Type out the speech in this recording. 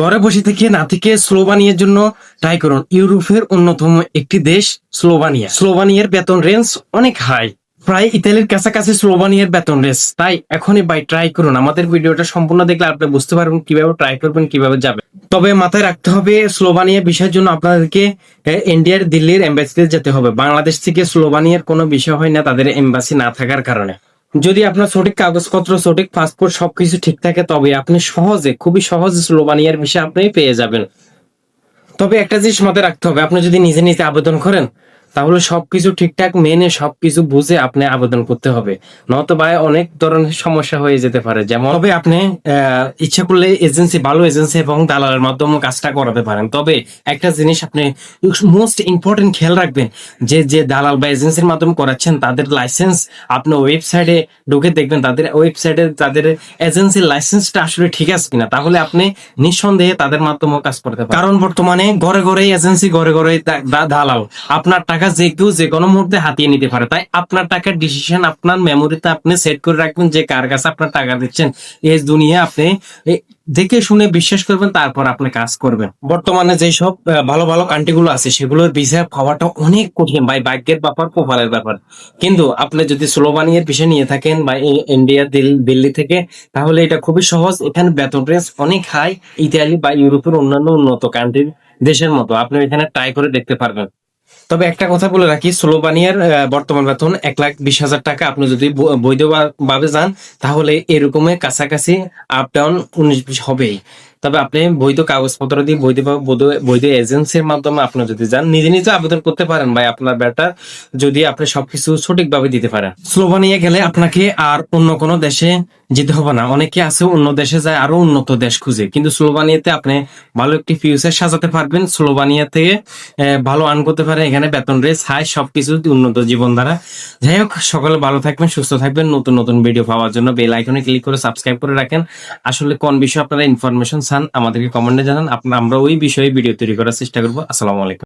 ঘরে বসে থেকে না থেকে স্লোভানিয়ার জন্য ট্রাই করুন ইউরোপের অন্যতম একটি দেশ স্লোভানিয়া। স্লোভানিয়ার বেতন রেঞ্জ অনেক হাই প্রায় ইতালির কাছাকাছি স্লোভানিয়ার বেতন রেঞ্জ তাই এখনই বাই ট্রাই করুন। আমাদের ভিডিওটা সম্পূর্ণ দেখলে আপনি বুঝতে পারবেন কীভাবে ট্রাই করবেন, কীভাবে যাবেন। তবে মাথায় রাখতে হবে, স্লোভানিয়া বিষয়ের জন্য আপনাদেরকে ইন্ডিয়ার দিল্লির এম্বাসিতে যেতে হবে। বাংলাদেশ থেকে স্লোভানিয়ার কোনো বিষয় হয় না, তাদের এম্বাসি না থাকার কারণে। যদি আপনার সঠিক কাগজপত্র, সঠিক পাসপোর্ট সবকিছু ঠিক থাকে, তবে আপনি সহজে, খুবই সহজে স্লোভানিয়ার ভিসা আপনি পেয়ে যাবেন। তবে একটা জিনিস মাথায় রাখতে হবে, আপনি যদি নিজে নিজে আবেদন করেন তাহলে সবকিছু ঠিকঠাক মেনে সবকিছু বুঝে আপনি আবেদন করতে হবে। নয়তো বা অনেক ধরনের সমস্যা হয়ে যেতে পারে যেমন তবে আপনি ইচ্ছা করলে এজেন্সি ভালো এজেন্সি এবং দালালের মাধ্যমে কাজটা করাতে পারেন। তবে একটা জিনিস আপনি মোস্ট ইম্পর্টেন্ট খেয়াল রাখবেন যে যে দালাল বা এজেন্সির মাধ্যমে করাচ্ছেন তাদের লাইসেন্স আপনি ওয়েবসাইটে ঢুকে দেখবেন তাদের ওয়েবসাইটে তাদের এজেন্সির লাইসেন্সটা আসলে ঠিক আছে কিনা তাহলে আপনি নিঃসন্দেহে তাদের মাধ্যমে কাজ করতে পারেন কারণ বর্তমানে ঘরে ঘরে এজেন্সি ঘরে ঘরে দালাল। আপনার টাকা যে কেউ যে কোনো মুহূর্তে হাতিয়ে নিতে পারে। তাই আপনার টাকার ডিসিশন আপনার মেমোরিতে আপনি সেট করে রাখবেন যে কার কাছে আপনার টাকা দিচ্ছেন। এই দুনিয়া আপনি দেখে শুনে বিশ্বাস করবেন, তারপর আপনি কাজ করবেন। বর্তমানে যে সব ভালো ভালো কান্ট্রি গুলো আছে, সেগুলোর ভিসা পাওয়াটা অনেক কঠিন। ভাই, ভাগ্যের ব্যাপার, কপালের ব্যাপার। কিন্তু আপনি যদি স্লোভানিয়ার বিষয় নিয়ে থাকেন, বা ইন্ডিয়া দিল- দিল্লি থেকে, তাহলে এটা খুবই সহজ। এখানে বেতন রেঞ্জ অনেক হাই ইতালি বা ইউরোপের অন্যান্য উন্নত কান্ট্রির দেশের মতো। আপনি এখানে ট্রাই করে দেখতে পারবেন। তবে একটা কথা বলে রাখি, স্লোভানিয়ার বর্তমান বেতন এক লাখ বিশ হাজার টাকা। আপনি যদি বৈধভাবে যান, তাহলে এরকমের কাছাকাছি আপ ডাউন উনিশ বিশ হবেই তবে আপনি বৈধ কাগজপত্র দিয়ে বৈধ বৈধ এজেন্সির মাধ্যমে আপনি যদি যান, নিজে নিজে আবেদন করতে পারেন ভাই আপনার বেটার যদি আপনি সবকিছু সঠিকভাবে দিতে পারেন। স্লোভানিয়া গেলে আপনাকে আর অন্য কোনো দেশে যেতে হবে না। অনেকে আছে অন্য দেশে যায়, আরও উন্নত দেশ খুঁজে। কিন্তু স্লোভানিয়াতে আপনি ভালো একটি ফিউচার সাজাতে পারবেন। স্লোভানিয়া থেকে ভালো আর্ন করতে পারেন এখানে বেতন রেস হাই সবকিছু উন্নত জীবনধারা। যাই হোক, সকলে ভালো থাকবেন, সুস্থ থাকবেন। নতুন নতুন ভিডিও পাওয়ার জন্য বেল আইকনে ক্লিক করে সাবস্ক্রাইব করে রাখেন। আসলে কোন বিষয়ে আপনারা ইনফরমেশন চান আমাদেরকে কমেন্টে জানান। আপনার, আমরা ওই বিষয়ে ভিডিও তৈরি করার চেষ্টা করব। আসসালামু আলাইকুম।